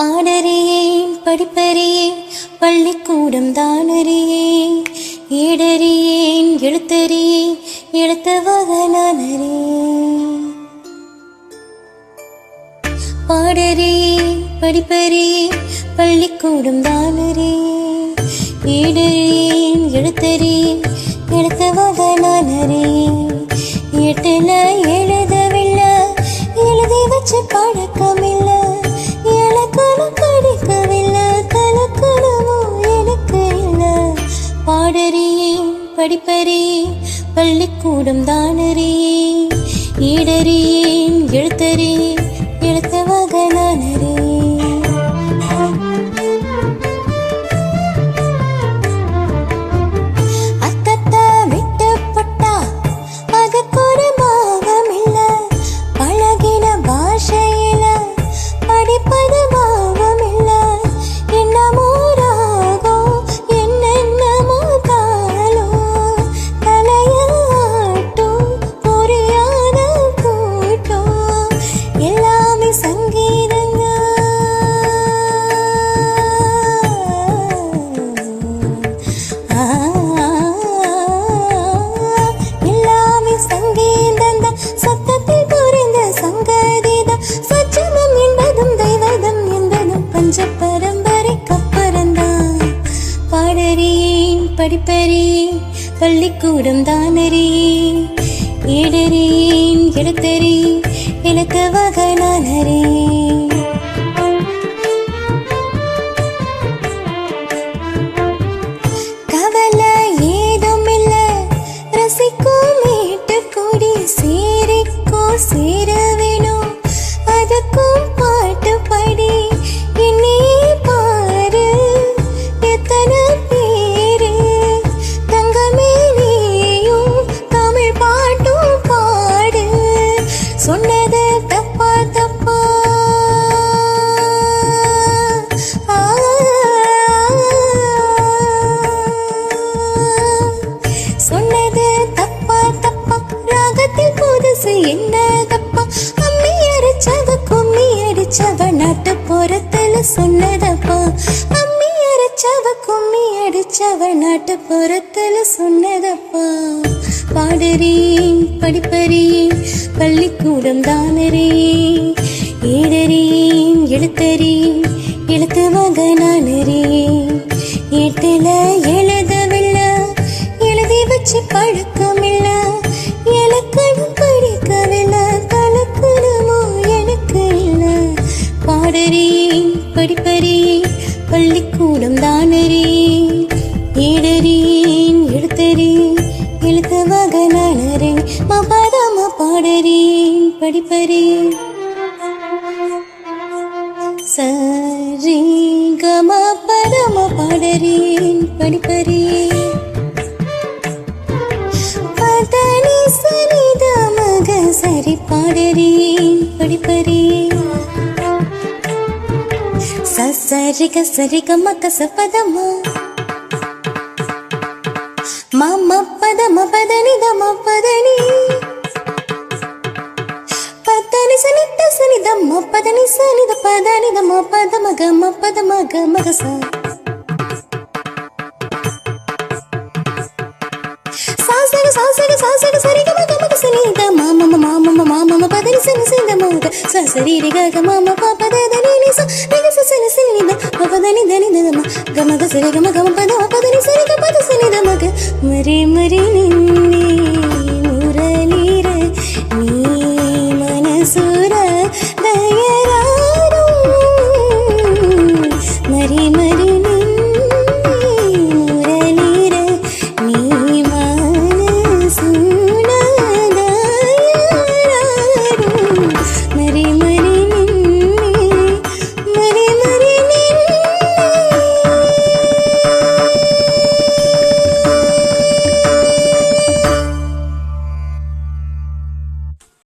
பாடறியேன் படிப்பறியேன் பள்ளிக்கூடம் தானறியேன் ஈடறியேன் எழுத்தறியேன் எழுத்த வகனானறியேன் பாடறியேன் படிப்பறியேன் பள்ளிக்கூடம் தானறியேன் ஈடறியேன் எழுத்தறியேன் எழுத்த வகனானறியேன் எட்டுல எழுதவில்லை பாடறியே படிப்பறியே பள்ளிக்கூடம் தானறியே ஈடறியேன் எழுத்தறியே பாடறியேன் பள்ளிக்கூடம் தானறியேன் ஈடறியேன் எழுத்தறியேன் எழுத்த வகனானறியேன் புதுசு என்ன தப்பா அம்மி அரைச்சவ கும்மி அடிச்சவ நாட்டு புறத்துல சொன்னதப்பா? அம்மி அரைச்சவ கும்மி அடிச்சவ நாட்டு புறத்துல சொன்னதப்பா? பாடறேன் படிப்பறியேன் பள்ளிக்கூடம் தானறியேன் ஏடறியேன் எழுத்தறியேன் எழுத்து மகனானறியேன் எட்டுல எழுதவில்லை எழுதி வச்சு பழக்கம் சரி பரம பதம பாடறியேன் படிப்பறியேன் பதனி சனித மக சரி பாடறியேன் படிப்பறியேன் சசரிக சரிக மக சபதமா மம பதம பதனி தம பதனி? தம்ம பதனி சனித பதனி தம பதம கம பதம கம கச சாசக சாசக சாசக பதனி சனி சிந்த மக ச சரி ரி க க மாம ப பத ச. ரி க ச சனி சனி த ப பதனி தனி த ம. க சரி பத சரி க பத சனி த மக மரி மரி